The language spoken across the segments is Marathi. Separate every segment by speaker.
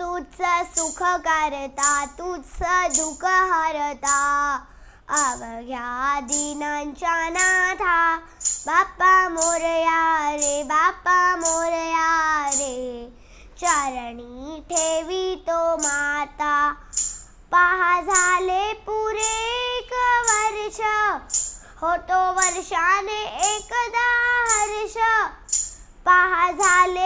Speaker 1: तूच सुख करता तूच दुःख हरता. अवघ्या दिनांच्या नाथा बाप्पा मोरया रे बाप्पा मोरया रे. चरणी ठेवी तो माता पहा झाले पुरे एक वर्ष. होतो वर्षाने एकदा हर्ष. पहा झाले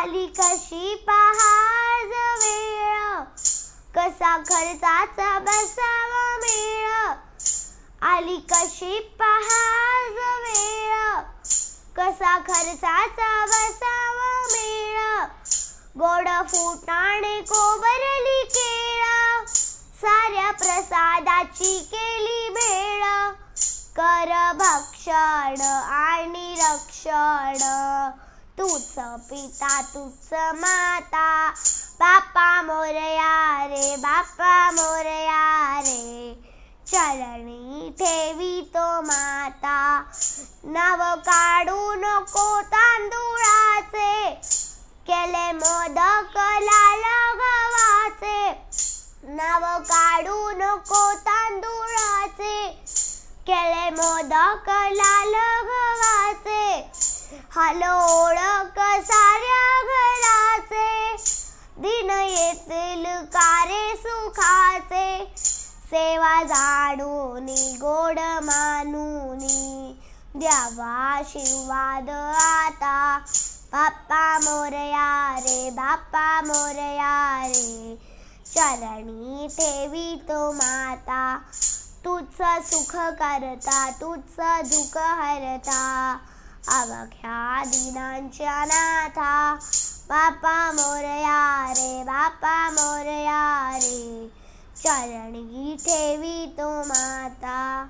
Speaker 1: आली कशी पहाज वेळ कसा खर्चाचा बसावा मेळ? आली कशी पहाज वेळ कसा खर्चाचा बसावा मेळ? गोड फुटाणे कोबरली केळ? साऱ्या प्रसादाची केली भेळ? कर भक्षण आणि रक्षण. तूच पिता तूच माता. बाप्पा मोरया रे बाप्पा मोरया रे चरणी ठेवी तो माता. नव काढू नको तांदुळाचे. केले मोदक लाल गव्हाचे. नव काढू नको तांदुळाचे. केले मोदक लाल हल ओळख साऱ्या घराचे. दिन येतील कारे सुखाचे. सेवा झाडूनी गोड मानूनी द्यावा शिवाद आता. बाप्पा मोरया रे बाप्पा मोरया रे. चरणी ठेवी तो माता. तूच सुख करता तूच दुःख हरता. अवघ्या दिनांच्या नाथा बाप्पा मोरया रे बाप्पा मोरया रे. चरणी ठेवी तो माता.